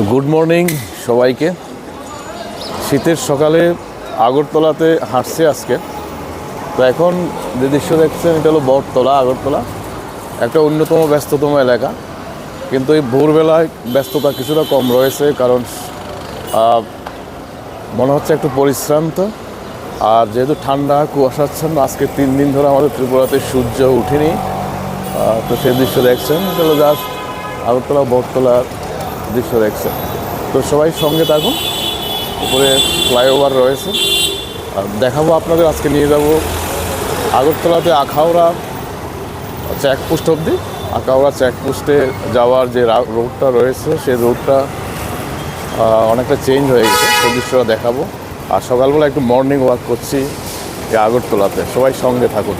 তো good morning সবাইকে। শীতের সকালে আগরতলাতে হাঁটছে আজকে। তো এখন যে দৃশ্য দেখছেন, এটা হলো বটতলা, আগরতলা। একটা অন্যতম ব্যস্ততম এলাকা। কিন্তু এই ভোরবেলায় ব্যস্ততা কিছুটা কম রয়েছে কারণ মনে হচ্ছে একটু পরিশ্রান্ত। আর যেহেতু ঠান্ডা কুয়াশাচ্ছন্ন আজকে তিন দিন ধরে আমাদের ত্রিপুরাতে সূর্য উঠেনি তো সেই দৃশ্য দেখছেন। চলো জাস্ট আগরতলা বটতলার দৃশ্য দেখছেন তো সবাই সঙ্গে থাকুন, উপরে ফ্লাইওভার রয়েছে। আর দেখাবো আপনাদের, আজকে নিয়ে যাব আগরতলাতে আখাউড়া চেকপোস্ট অবধি। আখাউড়া চেকপোস্টে যাওয়ার যে রোডটা রয়েছে, সেই রোডটা অনেকটা চেঞ্জ হয়ে গেছে। সেই দৃশ্যটা দেখাবো। আর সকালবেলা একটু মর্নিং ওয়াক করছি আগরতলাতে। সবাই সঙ্গে থাকুন।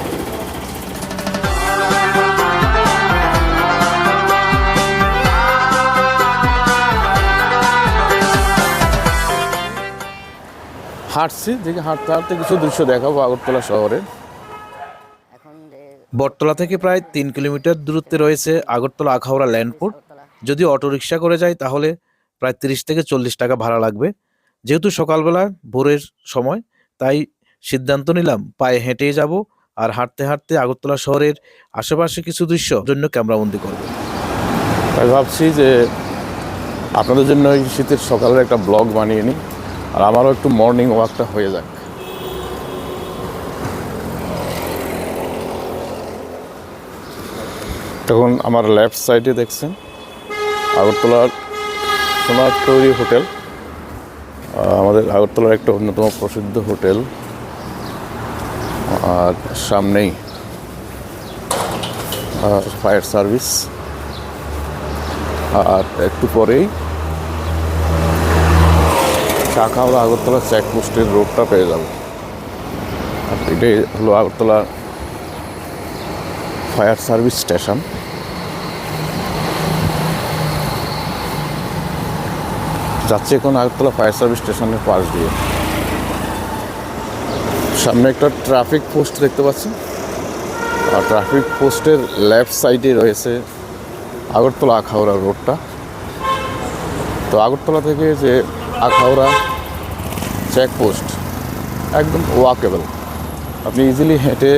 হাঁটছি দেখি হাঁটতে হাঁটতে কিছু দৃশ্য দেখাবো আগরতলা শহরের যে বটতলা থেকে প্রায় তিন কিলোমিটার দূরত্বে রয়েছে আগরতলা আখাউড়া ল্যান্ডপোর্ট যদি অটোরিকশা করে যাই তাহলে প্রায় তিরিশ থেকে চল্লিশ টাকা ভাড়া লাগবে। যেহেতু সকালবেলা ভোরের সময় তাই সিদ্ধান্ত নিলাম পায়ে হেঁটেই যাব আর হাঁটতে হাঁটতে আগরতলা শহরের আশেপাশে কিছু দৃশ্য জন্য ক্যামেরাবন্দি করব। তাই ভাবছি যে আপনাদের জন্য এই শীতের সকালের একটা ব্লগ বানিয়ে নিই। আর আমারও একটু মর্নিং ওয়াকটা হয়ে যাক। তখন আমার লেফট সাইডে দেখছেন, আগরতলার সোনার তৈরি হোটেল আমাদের আগরতলার একটা অন্যতম প্রসিদ্ধ হোটেল, আর সামনেই ফায়ার সার্ভিস আর একটু পরেই শাখাওড়া আগরতলা চেকপোস্টের রোডটা পেয়ে যাব। আর এটাই হলো আগরতলা ফায়ার সার্ভিস স্টেশন যাচ্ছে এখন আগরতলা ফায়ার সার্ভিস স্টেশনের পাশ দিয়ে। সামনে একটা ট্রাফিক পোস্ট দেখতে পাচ্ছেন আর ট্রাফিক পোস্টের লেফট সাইডে রয়েছে আগরতলা আখাউড়া রোডটা তো আগরতলা থেকে যে আখাউড়া চেকপোস্ট, একদম ওয়াকেবল আপনি ইজিলি হেঁটে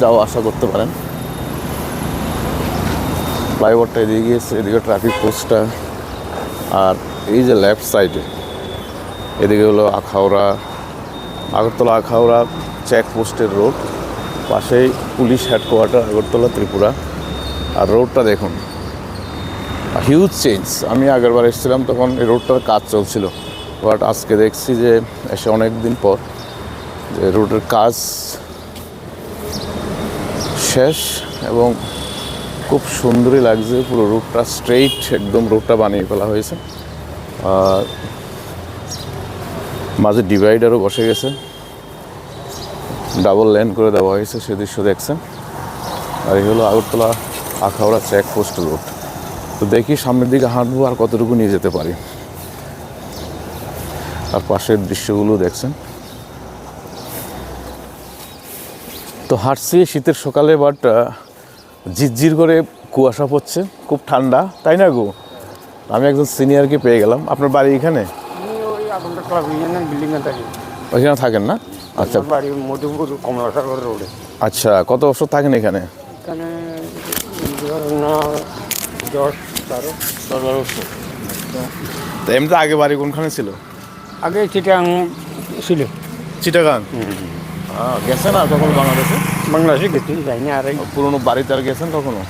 যাওয়া আশা করতে পারেন। ফ্লাইওভারটা এদিকে গিয়েছে এদিকে ট্রাফিক পোস্টটা আর এই যে লেফট সাইডে এদিকে হলো আখাউড়া, আগরতলা আখাউড়া চেকপোস্টের রোড পাশেই পুলিশ হেডকোয়ার্টার আগরতলা, ত্রিপুরা। আর রোডটা দেখুন হিউজ চেঞ্জ আমি আগেরবার এসেছিলাম, তখন এই রোডটার কাজ চলছিল। বাট আজকে দেখছি যে এসে অনেক দিন পর যে রোডের কাজ শেষ এবং খুব সুন্দরই লাগছে, পুরো রোডটা স্ট্রেইট একদম রোডটা বানিয়ে ফেলা হয়েছে। আর মাঝে ডিভাইডারও বসে গেছে। ডাবল লেন করে দেওয়া হয়েছে সে দৃশ্য দেখছেন। আর এই হলো আগরতলা আখাউড়া চেকপোস্ট রোড তো দেখি সামনের দিকে হাঁটবো আর কতটুকু নিয়ে যেতে পারি। আর পাশের দৃশ্যগুলো দেখছেন। তো হাঁটছি শীতের সকালে বাট ঝিরঝির করে কুয়াশা পড়ছে খুব ঠান্ডা তাই না গো? আমি একজন সিনিয়রকে পেয়ে গেলাম। আপনার বাড়ি এখানে? ওইখানে থাকেন না? আচ্ছা। আমার বাড়ি মধুপুর কমলাসাগর রোডে আচ্ছা কত বছর থাকেন এখানে? এমনিতে আগে বাড়ি কোনখানে ছিল? আগে চিটাং ছিল। চিটাগাং? গেছেন আর কখনো বাংলাদেশে? বাংলাদেশে গেছি যাইনি আর পুরোনো বাড়িতে আর গেছেন কখনো?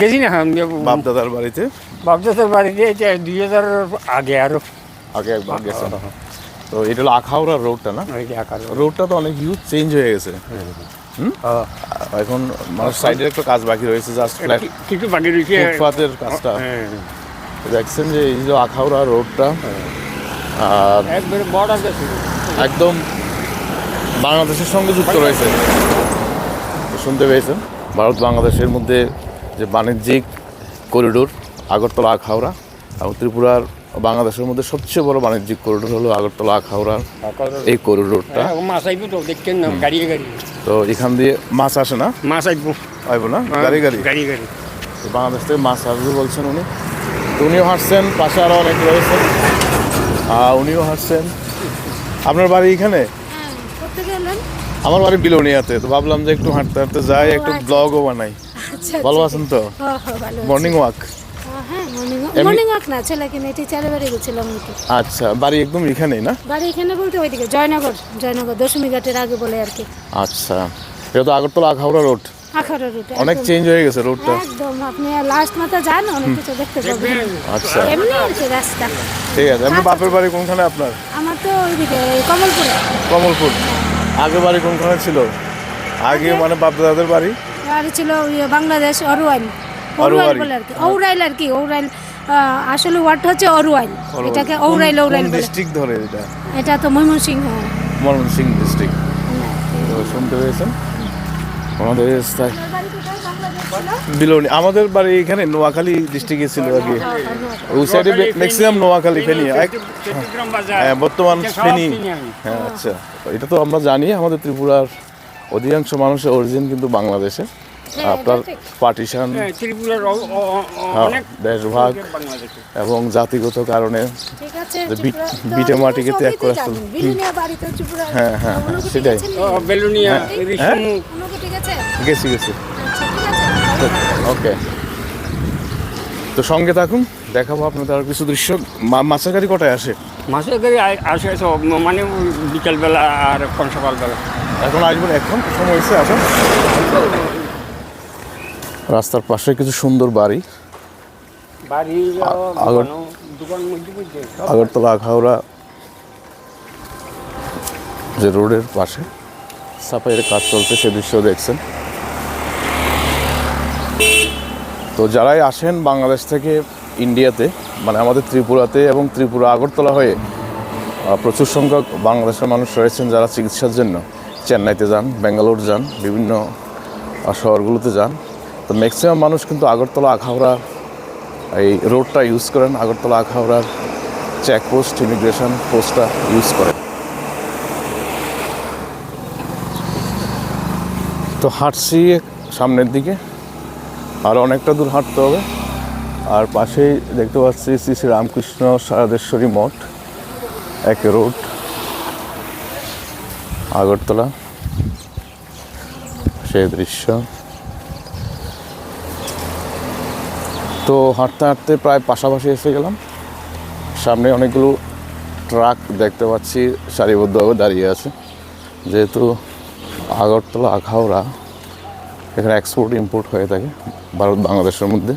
গেছি না আমি বাপ দাদার বাড়িতে? বাপদাসের বাড়িতে এটা দুই হাজার আগে আরও। আগে একবার গেছেন। তো এটা হলো আখাউড়া রোডটা না? রোডটা তো অনেক হিউজ চেঞ্জ হয়ে গেছে। এখন মানে সাইডের একটা কাজ বাকি রয়েছে জাস্ট ফ্ল্যাট কিছু বাকি রয়েছে। ফুটপাতের কাজটা। হ্যাঁ। দেখছেন যে এই যে আখাউড়া রোডটা আর একদম বাংলাদেশের সঙ্গে যুক্ত রয়েছে। শুনতে পেয়েছেন? ভারত বাংলাদেশের মধ্যে যে বাণিজ্যিক করিডোর আগরতলা আখাউড়া এবং ত্রিপুরার বাংলাদেশের মধ্যে সবচেয়ে বড় বাণিজ্যিক করিডোর হলো আগরতলা আখাউড়া এই করিডোরটা হ্যাঁ, তো এখান দিয়ে মাছ আসে না? মাছ আসব আইব না? গাড়ি গাড়ি গাড়ি গাড়ি তো বাংলাদেশ থেকে মাছ আসবে বলছেন উনি। উনিও হাঁটছেন পাশে আরও অনেক রয়েছেন। উনিও হাঁটছেন। আপনার বাড়ি এখানে? আমার বাড়ি বিলোনিয়াতে তো ভাবলাম যে একটু হাঁটতে হাঁটতে যাই একটু আচ্ছা। ব্লগও বানাই। আচ্ছা ভালো আছেন তো। মর্নিং ওয়াক হ্যাঁ মর্নিং ওয়াক না ছেলেকে নিয়ে টিচারে বাড়ি গেছিলাম আচ্ছা বাড়ি একদম এখানেই না? বাড়ি এখানে বলতে ওইদিকে জয়নগর জয়নগর দশমী ঘাটের আগে বলে আর কি। আচ্ছা এটা তো আগরতলা আখাউড়া রোড। রুটে অনেক চেঞ্জ হয়ে গেছে রোডটা একদম আপনি লাস্ট মাথা যান অনেক কিছু দেখতে পাবেন। আচ্ছা। এমনি কি রাস্তা। ঠিক আছে আপনি বাপের বাড়ি কোনখানে আপনার? আমার তো ওইদিকে কমলপুরে। কমলপুর। আগে বাড়ি কোনখানে ছিল? আগে মানে বাপ দাদাদের বাড়ি? বাড়ি ছিল বাংলাদেশ অরুয়াইল অরুয়াইল অরুয়াইল। বলে আর কি। ঔরাইল আর কি আহ, আসলে ওয়ার্ড হচ্ছে অরুয়াইল এটাকে ঔরাইল বলে। ডিস্ট্রিক্ট ধরে এটা? এটা তো ময়মনসিংহ। ময়মনসিং ডিস্ট্রিক্ট শুনতে পেয়েছেন? আমাদের বিলোনি। আমাদের বাড়ি এখানে নোয়াখালী ডিস্ট্রিক্টে ছিল আগে। ওই সাইডে ম্যাক্সিমাম নোয়াখালী ফেনি। এক হ্যাঁ। বর্তমান ফেনি। হ্যাঁ আচ্ছা। এটা তো আমরা জানি আমাদের ত্রিপুরার অধিকাংশ মানুষের অরিজিন কিন্তু বাংলাদেশে। আপনার পার্টিশন হ্যাঁ, অ- হ্যাঁ, অনেক দেশভাগ এবং জাতিগত কারণে ঠিক আছে যে বিট- মাটিকে ত্যাগ করে। হ্যাঁ, হ্যাঁ, হ্যাঁ, সেটাই। গেছে? গেছি গেছি। আচ্ছা, ঠিক আছে। ওকে তো সঙ্গে থাকুন দেখাবো আপনাদের আর কিছু দৃশ্য। মা- মাছের গাড়ি কটায় আসে? মাসের গাড়ি আসে মানে বিকালবেলা আর এখন সকালবেলা। এখন আসবেন এখন সময় হয়েছে আসেন। রাস্তার পাশে কিছু সুন্দর বাড়ি। আগরতলা আখাউড়া যে রোডের পাশে। সাফাইয়ের কাজ চলছে সে দৃশ্য দেখছেন। তো যারাই আসেন বাংলাদেশ থেকে ইন্ডিয়াতে মানে আমাদের ত্রিপুরাতে এবং ত্রিপুরা আগরতলা হয়ে প্রচুর সংখ্যক বাংলাদেশের মানুষ রয়েছেন যারা চিকিৎসার জন্য। চেন্নাইতে যান, ব্যাঙ্গালোর যান, বিভিন্ন শহরগুলোতে যান। তো ম্যাক্সিমাম মানুষ কিন্তু আগরতলা, আখাউড়া, এই রোডটা ইউজ করেন। আগরতলা, আখাউড়ার চেকপোস্ট ইমিগ্রেশন পোস্টটা ইউজ করেন। তো হাঁটছি সামনের দিকে। আর অনেকটা দূর হাঁটতে হবে। আর পাশেই দেখতে পাচ্ছি শ্রী শ্রী রামকৃষ্ণ সারাদেশ্বরী মঠ, এক রোড, আগরতলা। সেই দৃশ্য। তো হাঁটতে হাঁটতে প্রায় পাশাপাশি এসে গেলাম। সামনে অনেকগুলো ট্রাক দেখতে পাচ্ছি। সারিবদ্ধভাবে দাঁড়িয়ে আছে। যেহেতু আগরতলা, আখাউড়া, এখানে এক্সপোর্ট ইম্পোর্ট হয়ে থাকে ভারত, বাংলাদেশের মধ্যে।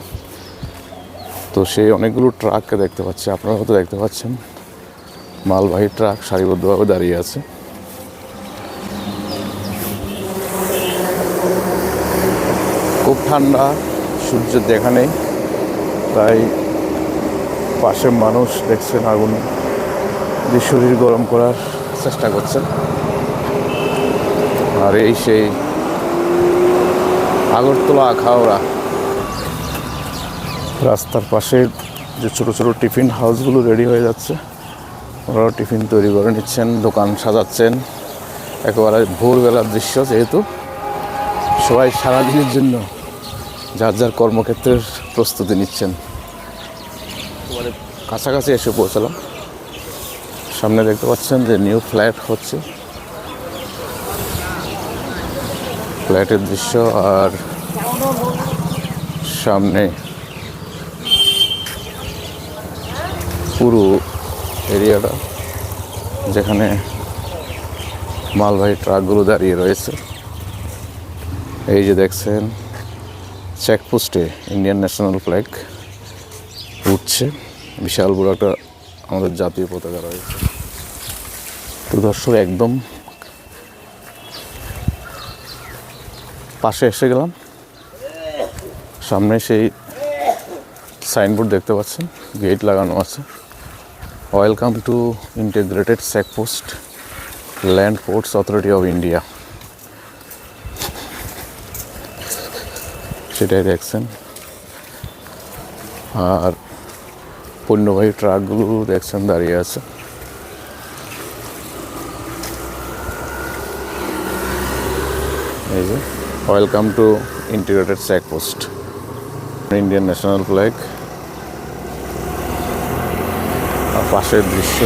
তো সেই অনেকগুলো ট্রাককে দেখতে পাচ্ছি, আপনারা হয়তো দেখতে পাচ্ছেন। মালবাহী ট্রাক সারিবদ্ধভাবে দাঁড়িয়ে আছে। খুব ঠান্ডা সূর্য দেখা নেই। তাই পাশে মানুষ দেখছেন আগুন। দিয়ে শরীর গরম করার চেষ্টা করছেন। আর এই সেই আগরতলা আখাউড়া রাস্তার পাশে যে ছোট ছোট টিফিন হাউসগুলো রেডি হয়ে যাচ্ছে, ওরাও টিফিন তৈরি করে নিচ্ছেন, দোকান সাজাচ্ছেন। একেবারে ভোরবেলার দৃশ্য যেহেতু, সবাই সারাদিনের জন্য যার যার কর্মক্ষেত্রের প্রস্তুতি নিচ্ছেন। কাছাকাছি এসে পৌঁছালাম। সামনে দেখতে পাচ্ছেন যে নিউ ফ্ল্যাট হচ্ছে। ফ্ল্যাটের দৃশ্য আর সামনে পুরো এরিয়াটা, যেখানে মালবাহী ট্রাকগুলো দাঁড়িয়ে রয়েছে। এই যে দেখছেন চেকপোস্টে ইন্ডিয়ান ন্যাশনাল ফ্ল্যাগ উঠছে। বিশাল বড় একটা আমাদের জাতীয় পতাকা রয়েছে। তো দর্শক, একদম পাশে এসে গেলাম। সামনে সেই সাইনবোর্ড দেখতে পাচ্ছেন, গেট লাগানো আছে। Welcome to integrated checkpost land ports authority of India সেটাই দেখছেন। আর পণ্যবাহী ট্রাকগুলো দেখছেন দাঁড়িয়ে আছে। এই যে। Welcome to integrated checkpost Indian national flag পাশের দৃশ্য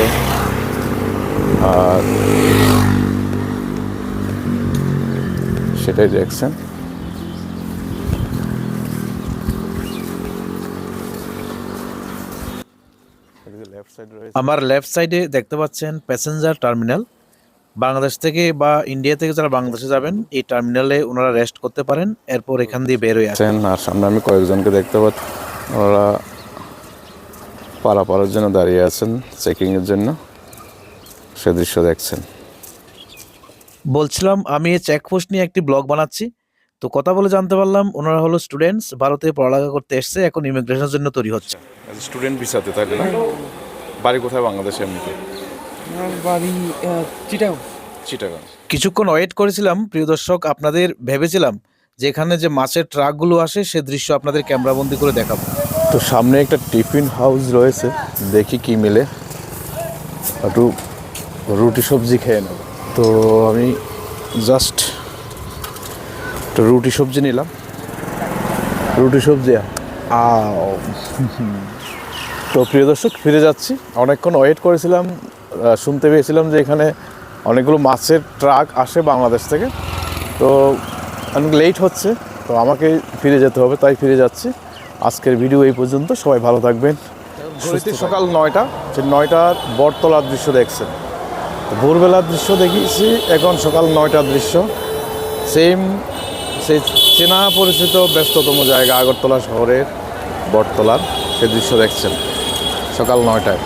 আর সেটাই দেখছেন আমার লেফট সাইডে দেখতে পাচ্ছেন প্যাসেঞ্জার টার্মিনাল বাংলাদেশ থেকে বা ইন্ডিয়া থেকে যারা বাংলাদেশে যাবেন এই টার্মিনালে ওনারা রেস্ট করতে পারেন এরপর এখান দিয়ে বের হয়ে আসেন। আছেন আর সামনে আমি কয়েকজনকে দেখতে পাচ্ছি। ওরা পারাপারের জন্য দাঁড়িয়ে আছেন চেকিংয়ের জন্য। সে দৃশ্য দেখছেন। বলছিলাম আমি এই চেকপোস্ট নিয়ে একটি ব্লগ বানাচ্ছি। তো কথা বলে জানতে পারলাম ওনারা হলো স্টুডেন্টস ভারতে পড়ালেখা করতে এসছে এখন ইমিগ্রেশনের জন্য তৈরি হচ্ছে। স্টুডেন্ট ভিসাতে তাই না? বাড়ি কোথায় বাংলাদেশে এমনিতে? আমার বাড়ি আহ, চিটাগাং। কিছুক্ষণ ওয়েট করেছিলাম প্রিয় দর্শক আপনাদের ভেবেছিলাম যে এখানে যে মাছের ট্রাকগুলো আসে সে দৃশ্য আপনাদের ক্যামেরাবন্দি করে দেখাবো। তো সামনে একটা টিফিন হাউস রয়েছে দেখি কি মিলে। একটু রুটি সবজি খেয়ে নেব। তো আমি জাস্ট একটু রুটি সবজি নিলাম। রুটি সবজি আও। তো প্রিয় দর্শক ফিরে যাচ্ছি। অনেকক্ষণ ওয়েট করেছিলাম শুনতে পেয়েছিলাম যে এখানে অনেকগুলো মাছের ট্রাক আসে বাংলাদেশ থেকে। তো অনেক লেট হচ্ছে তো আমাকে ফিরে যেতে হবে তাই ফিরে যাচ্ছি। আজকের ভিডিও এই পর্যন্ত সবাই ভালো থাকবেন ঘড়িতে সকাল নয়টা যে নয়টার বটতলার দৃশ্য দেখছেন। ভোরবেলার দৃশ্য দেখিয়েছি এখন সকাল নয়টার দৃশ্য। সেম সেই চেনা পরিচিত ব্যস্ততম জায়গা আগরতলা শহরের বটতলার সে দৃশ্য দেখছেন সকাল নয়টায়।